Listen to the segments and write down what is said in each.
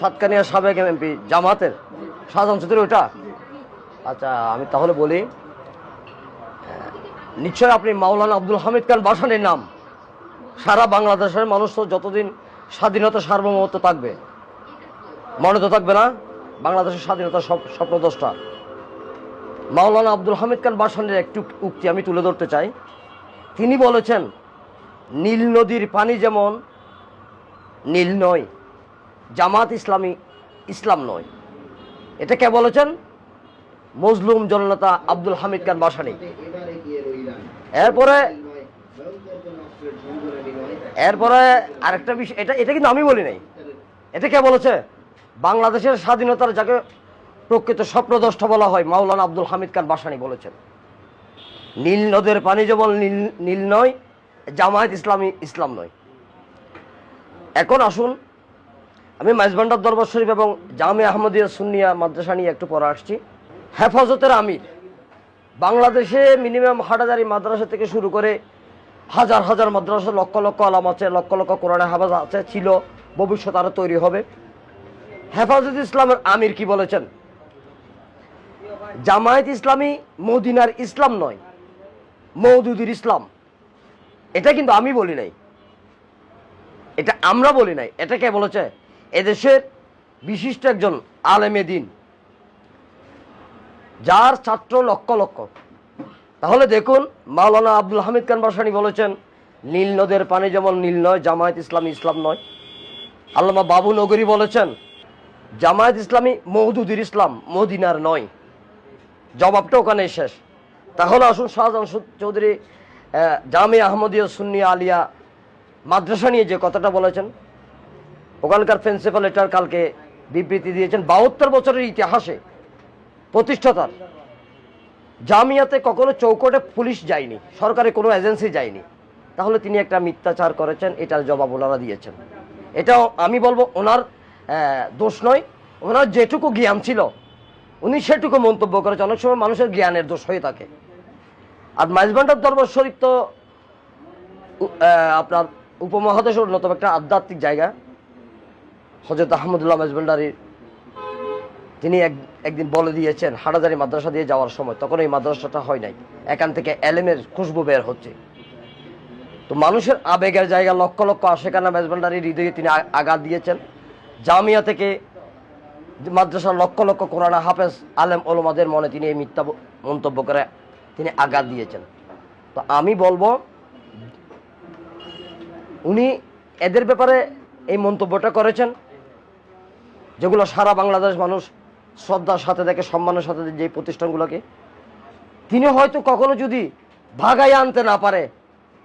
সাতকানিয়া সাবেক এমপি জামাতের শাহজাহান চৌধুরী ওটা আচ্ছা আমি তাহলে বলি নিশ্চয় আপনি মাওলানা আব্দুল হামিদ খান বাসানির নাম। সারা বাংলাদেশের মানুষ তো যতদিন স্বাধীনতা সার্বভৌমত্ব থাকবে, মনে তো থাকবে না, বাংলাদেশের স্বাধীনতা সব স্বপ্নদোষটা মাওলানা আব্দুল হামিদ খান বাসানের একটু উক্তি আমি তুলে ধরতে চাই। তিনি বলেছেন, নীল নদীর পানি যেমন, নীল নয় জামাত ইসলামী ইসলাম নয়। এটা কে বলেছেন মজলুম জননেতা আব্দুল হামিদ খান বাসানি। এরপরে এরপরে আরেকটা বিষয়, এটা এটা কিন্তু আমি বলি নাই। এটা কে বলেছে? বাংলাদেশের স্বাধীনতার যাকে প্রকৃত স্বপ্নদ্রষ্টা বলা হয়, মাওলানা আব্দুল হামিদ খান বাসানি বলেছেন। নীল নদের পানি যেমন নীল নীল নয়, জামায়াত ইসলামী ইসলাম নয়। এখন আসুন আমি মাইজবান্ডার দরবার শরীফ এবং জামে আহমদিয়া সুন্নিয়া মাদ্রাসা নিয়ে একটু পরে আসছি। হেফাজতের আমির, বাংলাদেশে মিনিমাম হাটাজারি মাদ্রাসা থেকে শুরু করে হাজার হাজার মাদ্রাসা, লক্ষ লক্ষ আলাম আছে, লক্ষ লক্ষ কোরআনে হাফাজ আছে, ছিল, ভবিষ্যৎ আরও তৈরি হবে। হেফাজত ইসলামের আমির কি বলেছেন? জামায়াত ইসলামী মদিনার ইসলাম নয় মৌদুদির ইসলাম। এটা কিন্তু আমি বলি নাই। এটা আমরা বলি নাই। এটা কে বলেছে? এদেশের বিশিষ্ট একজন আলেমে দিন, যার ছাত্র লক্ষ লক্ষ। তাহলে দেখুন, মাওলানা আব্দুল হামিদ খান বাসানি বলেছেন, নীল নদের পানি যেমন নীল নয়, জামায়াত ইসলামী ইসলাম নয়। আল্লামা বাবু নগরী বলেছেন, জামায়াত ইসলামী মৌদুদির ইসলাম মদিনার নয়। জবাবটা ওখানে শেষ। তাহলে আসুন শাহজাহান চৌধুরী জামে আহমদিয়া সুন্নি আলিয়া মাদ্রাসা নিয়ে যে কথাটা বলেছেন ওখানকার প্রিন্সিপাল এটার কালকে বিবৃতি দিয়েছেন, বাহাত্তর বছরের ইতিহাসে প্রতিষ্ঠাতার। জামিয়াতে কখনো চৌকটে পুলিশ যায়নি, সরকারি কোনো এজেন্সি যায়নি। তাহলে তিনি একটা মিথ্যাচার করেছেন, এটার জবাব ওনারা দিয়েছেন। এটাও আমি বলব, ওনার দোষ নয়, ওনার যেটুকু জ্ঞান ছিল, উনি সেটুকু মন্তব্য করেছেন। অনেক সময় মানুষের জ্ঞানের দোষ হয়ে থাকে। আর মাইজবান্ডার দরবার শরীফ তো আপনার উপমহাদেশের অন্যতম একটা আধ্যাত্মিক জায়গা। হজরত আহমদুল্লাহ মেজবান্ডারির তিনি এক একদিন বলে দিয়েছেন, হাটাজারি মাদ্রাসা দিয়ে যাওয়ার সময়। তখন এই মাদ্রাসাটা হয় নাই। এখান থেকে এলেমের খুশবু বের হচ্ছে। তো মানুষের আবেগের জায়গা লক্ষ লক্ষ আশেখানা মেজবান্ডারির হৃদয়ে তিনি আঘাত দিয়েছেন। জামিয়া থেকে মাদ্রাসার লক্ষ লক্ষ কোরআনা হাফেজ আলেম ওলমাদের মনে তিনি এই মিথ্যা মন্তব্য করে তিনি আঘাত দিয়েছেন। তো আমি বলব, উনি এদের ব্যাপারে এই মন্তব্যটা করেছেন। যেগুলো সারা বাংলাদেশ মানুষ শ্রদ্ধার সাথে দেখে, সম্মানের সাথে যে প্রতিষ্ঠানগুলোকে, তিনি হয়তো কখনো যদি ভাগাই আনতে না পারে,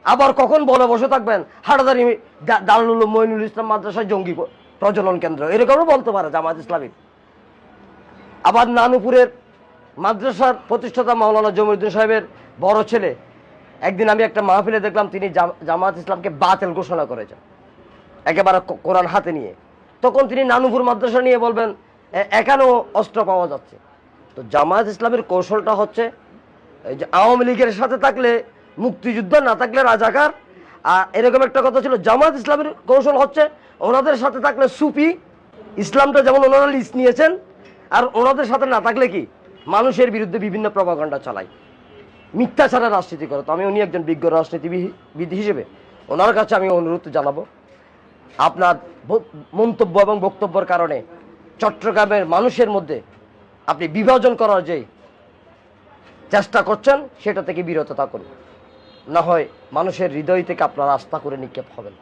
আবার কখন বলে বসে থাকবেন, হাটাদারি দারুল মইনুল ইসলাম মাদ্রাসায় জঙ্গি প্রজনন কেন্দ্র এরকমও বলতে পারে জামাত ইসলামিক আবার নানুপুরের মাদ্রাসার প্রতিষ্ঠাতা মাওলানা জমিরুদ্দিন সাহেবের বড় ছেলে, একদিন আমি একটা মাহফিলে দেখলাম তিনি জাম- জামাত ইসলামকে বাতিল ঘোষণা করেছেন। একেবারে কোরআন হাতে নিয়ে। তখন তিনি নানুপুর মাদ্রাসা নিয়ে বলবেন এখানেও অস্ত্র পাওয়া যাচ্ছে। তো জামায়াত ইসলামের কৌশলটা হচ্ছে যে আওয়ামী লীগের সাথে থাকলে মুক্তিযুদ্ধ, না থাকলে রাজাকার। আর এরকম একটা কথা ছিল, জামায়াত ইসলামের কৌশল হচ্ছে, ওনাদের সাথে থাকলে সুফি, ইসলামটা যেমন ওনারা লিস্ট নিয়েছেন, আর ওনাদের সাথে না থাকলে কি, মানুষের বিরুদ্ধে বিভিন্ন প্রভাকাণ্ডা চালায়। মিথ্যাচারে রাজনীতি করে। তো আমি উনি একজন বিজ্ঞ রাজনীতিবিদ হিসেবে, ওনার কাছে আমি অনুরোধ জানাব আপনার মন্তব্য এবং বক্তব্যের কারণে চট্টগ্রামের মানুষের মধ্যে আপনি বিভাজন করার যে চেষ্টা করছেন, সেটা থেকে বিরত থাকুন। না হয় মানুষের হৃদয় থেকে আপনার আস্থা করে নিক্ষেপ হবেন।